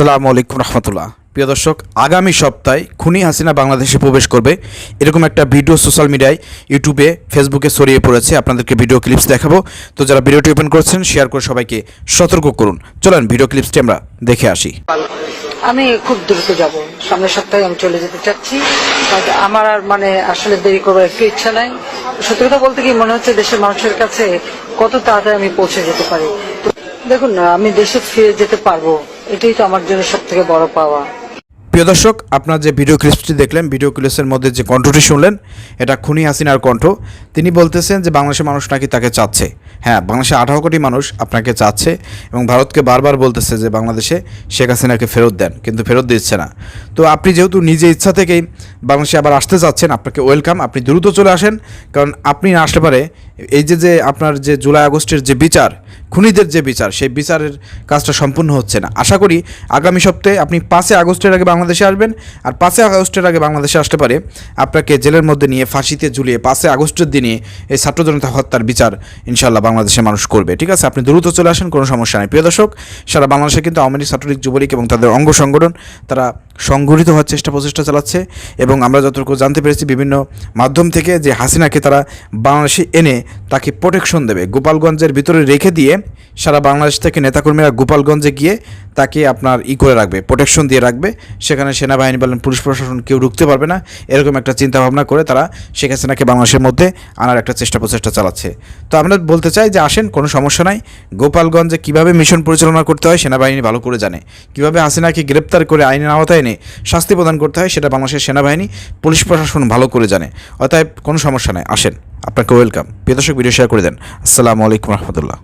আসসালামু আলাইকুম রহমতুল্লাহ। প্রিয় দর্শক, আগামী সপ্তাহে খুনি হাসিনা বাংলাদেশে প্রবেশ করবে। এরকম একটা ভিডিও সোশ্যাল মিডিয়ায়, ইউটিউবে, ফেসবুকে ছড়িয়ে পড়েছে। আপনাদেরকে ভিডিও ক্লিপস দেখাবো। তো যারা ভিডিওটি ওপেন করছেন, শেয়ার করে সবাইকে সতর্ক করুন। চলেন ভিডিও ক্লিপসটি আমরা দেখে আসি। আমি খুব দ্রুত যাব। সামনের সপ্তাহে আমি চলে যেতে চাচ্ছি। আমার আর মানে আসলে দেরি করার একটু ইচ্ছা নাই। সত্যি কথা বলতে কি মনে হচ্ছে দেশের মানুষের কাছে কত তাড়াতাড়ি আমি পৌঁছে যেতে পারি? দেখুন না আমি দেশে ফিরে যেতে পারব। এটাই তো আমার জন্য সব থেকে বড় পাওয়া। প্রিয় দর্শক, আপনার যে ভিডিও ক্লিপসটি দেখলেন, ভিডিও ক্লিপসের মধ্যে যে কণ্ঠটি শুনলেন, এটা খুনি হাসিনার কণ্ঠ। তিনি বলতেছেন যে, বাংলাদেশের মানুষ নাকি তাকে চাচ্ছে। হ্যাঁ বাংলাদেশে আঠারো কোটি মানুষ আপনাকে চাচ্ছে এবং ভারতকে বারবার বলতেছে যে, বাংলাদেশে শেখ হাসিনাকে ফেরত দেন, কিন্তু ফেরত দিচ্ছে না। তো আপনি যেহেতু নিজে ইচ্ছা থেকেই বাংলাদেশে আবার আসতে চাচ্ছেন, আপনাকে ওয়েলকাম। আপনি দ্রুত চলে আসেন, কারণ আপনি না আসলে পারে এই যে যে আপনার যে জুলাই আগস্টের যে বিচার, খুনিদের যে বিচার, সেই বিচারের কাজটা সম্পূর্ণ হচ্ছে না। আশা করি আগামী সপ্তাহে আপনি পাঁচই আগস্টের আগে বাংলাদেশে আসবেন আর পাঁচই আগস্টের আগে বাংলাদেশে আসতে পারে আপনাকে জেলের মধ্যে নিয়ে, ফাঁসিতে ঝুলিয়ে পাঁচে আগস্টের দিনে এই ছাত্র জনতা হত্যার বিচার ইনশাল্লাহ বাংলাদেশের মানুষ করবে। ঠিক আছে, আপনি দ্রুত চলে আসেন, কোনো সমস্যা নেই। প্রিয় দর্শক, সারা বাংলাদেশে কিন্তু আওয়ামী লীগ, ছাত্রলীগ, যুবলীগ এবং তাদের অঙ্গ সংগঠন, তারা সংগঠিত হওয়ার চেষ্টা প্রচেষ্টা চালাচ্ছে এবং আমরা যতটুকু জানতে পেরেছি বিভিন্ন মাধ্যম থেকে যে হাসিনাকে তারা বাংলাদেশে এনে তাকে প্রোটেকশন দেবে। গোপালগঞ্জের ভিতরে রেখে দিয়ে সারা বাংলাদেশ থেকে নেতাকর্মীরা গোপালগঞ্জে গিয়ে তাকে আপনার ই করে রাখবে প্রোটেকশন দিয়ে রাখবে। সেখানে সেনাবাহিনী বলেন, পুলিশ প্রশাসন কেউ ঢুকতে পারবে না। এরকম একটা চিন্তা ভাবনা করে তারা শেখ হাসিনাকে বাংলাদেশের মধ্যে আনার একটা চেষ্টা প্রচেষ্টা চালাচ্ছে। তো আমরা বলতে চাই যে, আসেন, কোনো সমস্যা নাই। গোপালগঞ্জে কীভাবে মিশন পরিচালনা করতে হয় সেনাবাহিনী ভালো করে জানে। কীভাবে হাসিনাকে গ্রেপ্তার করে আইনের আওতায় শাস্তি প্রদান করতে হয়, সেটা বাংলাদেশের সেনাবাহিনী, পুলিশ প্রশাসন ভালো করে জানে। অতএব কোনো সমস্যা নেই, আসেন। আপনাকে ওয়েলকাম প্রিয় দর্শক ভিডিও শেয়ার করে দেন। আসসালামু আলাইকুম রহমতুল্লাহ।